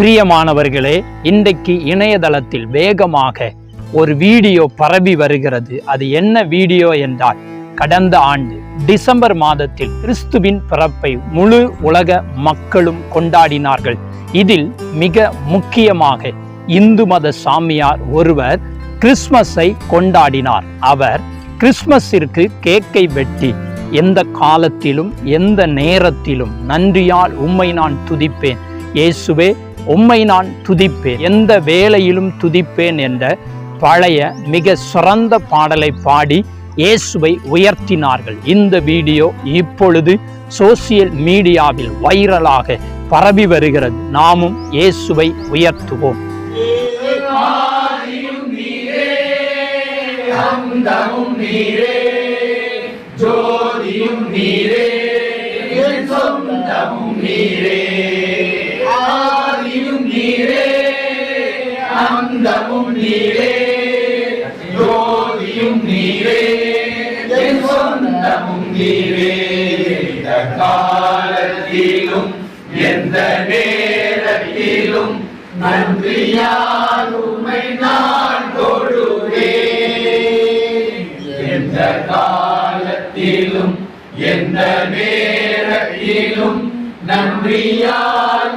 பிரியமானவர்களே இன்றைக்கு இணையதளத்தில் வேகமாக ஒரு வீடியோ பரவி வருகிறது. அது என்ன வீடியோ என்றால் கடந்த ஆண்டு டிசம்பர் மாதத்தில் கிறிஸ்துவின் பிறப்பை முழு உலக மக்களும் கொண்டாடினார்கள். இதில் மிக முக்கியமாக இந்து மத சாமியார் ஒருவர் கிறிஸ்மஸை கொண்டாடினார். அவர் கிறிஸ்மஸிற்கு கேக்கை வெட்டி எந்த காலத்திலும் எந்த நேரத்திலும் நன்றியால் உம்மை நான் துதிப்பேன். இயேசுவே உம்மை நான் துதிப்பேன். எந்த வேளையிலும் துதிப்பேன் என்ற பழைய மிக சிறந்த பாடலை பாடி இயேசுவை உயர்த்தினார்கள். இந்த வீடியோ இப்பொழுது சோசியல் மீடியாவில் வைரலாக பரவி வருகிறது. நாமும் இயேசுவை உயர்த்துவோம். நீரே ஜோதியும் நீரே. அந்தமும் நீரே ஜோதியும் நீரே என் சொந்தமும் நீரே. இந்த காலத்திலும் எந்த நேரத்திலும் நன்றியாருமை நான் தொழுவேன். எந்த காலத்திலும் எந்த நேரத்திலும் நன்றியால்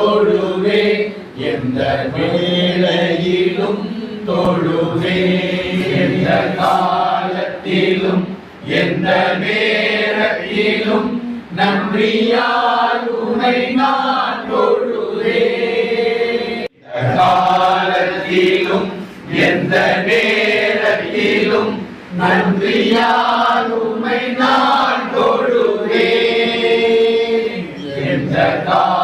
தொழுவே எந்த வேளையிலும் தொழுவே எந்த காலத்திலும் எந்த நேரத்திலும் நன்றியால் உனை நான் தொழுவே. காலத்திலும் எந்த நேரத்திலும் நன்றியால் உம்மை நான் தொழுவே. எந்த கால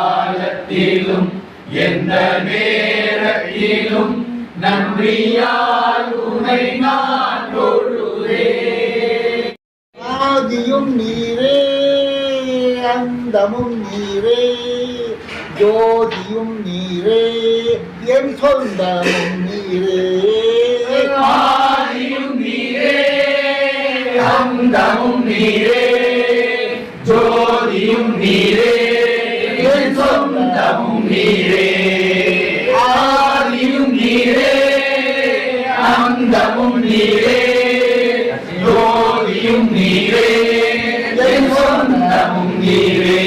எந்த நேரத்திலும் நன்றியால் உம்மை நான் ஆதியும் நீரே அந்தமும் நீரே ஜோதியும் நீரே என் சொந்தமும் நீரே. ஆதியும் நீரே அந்தமும் நீரே ஜோதியும் நீரே. நீரே ஆதியும் நீரே அந்தமும் நீரே ஜோதியும் நீரே சொந்தமும் நீரே.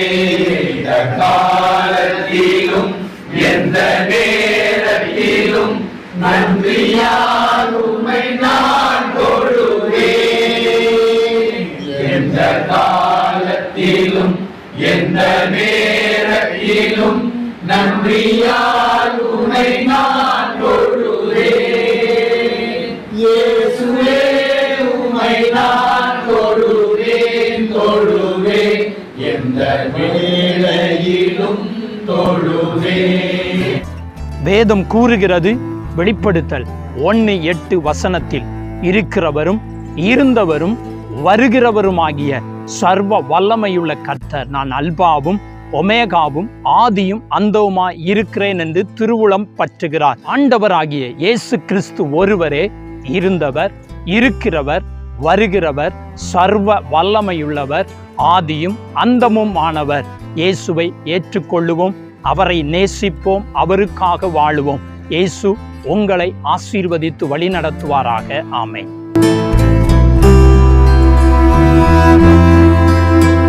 இந்த காலத்திலும் எந்த நேரத்திலும் நான் தொழுவேன். எந்த காலத்திலும் எந்த நேரத்திலும் நன்றியால் நான் இயேசுவே நான் எந்த வேளையிலும் வேதம் கூறுகிறது வெளிப்படுத்தல். ஒன்று எட்டு வசனத்தில் இருக்கிறவரும் இருந்தவரும் வருகிறவருமாகிய சர்வ வல்லமையுள்ள கர்த்தர். நான் அல்பாவும் ஒமேகாவும் ஆதியும் அந்தவுமாய் இருக்கிறேன் என்று திருவுளம் பற்றுகிறார். ஆண்டவராகிய இயேசு கிறிஸ்து ஒருவரே இருந்தவர் இருக்கிறவர் வருகிறவர் சர்வ வல்லமையுள்ளவர் ஆதியும் அந்தமும் ஆனவர். இயேசுவை ஏற்றுக்கொள்ளுவோம் அவரை நேசிப்போம் அவருக்காக வாழுவோம். இயேசு உங்களை ஆசீர்வதித்து வழிநடத்துவாராக. ஆமை